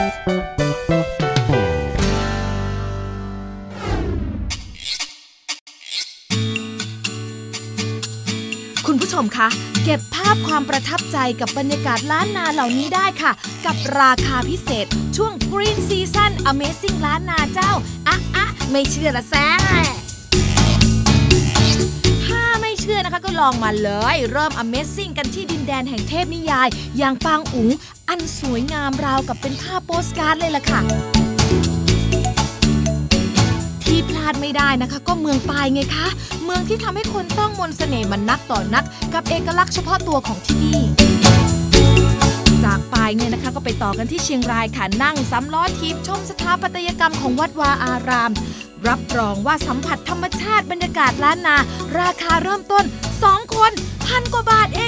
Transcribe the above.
คุณผู้ชมคะ เก็บภาพความประทับใจกับบรรยากาศล้านนาเหล่านี้ได้ค่ะ กับราคาพิเศษ ช่วง Green Season Amazing ล้านนาเจ้าอะอะไม่เชื่อละแซ่ถ้าไม่เชื่อนะคะก็ลองมาเลย เริ่ม Amazing กันที่ดินแดนแห่งเทพนิยาย อย่างปางอุ๋ง อันสวยงามราวกับเป็นภาพโปสการ์ดเลยล่ะค่ะ ที่พลาดไม่ได้นะคะ ก็เมืองปายไงคะ เมืองที่ทำให้คนต้องมนต์เสน่ห์มันนักต่อนัก กับเอกลักษณ์เฉพาะตัวของที่นี่จากปายเนี่ยนะคะก็ไปต่อกันที่เชียงรายค่ะนั่งสำล้อทีบชมสถาปัตยกรรมของวัดวาอาราม รับรองว่าสัมผัสธรรมชาติบรรยากาศล้านนา ราคาเริ่มต้น 2 คนพันกว่าบาทเอง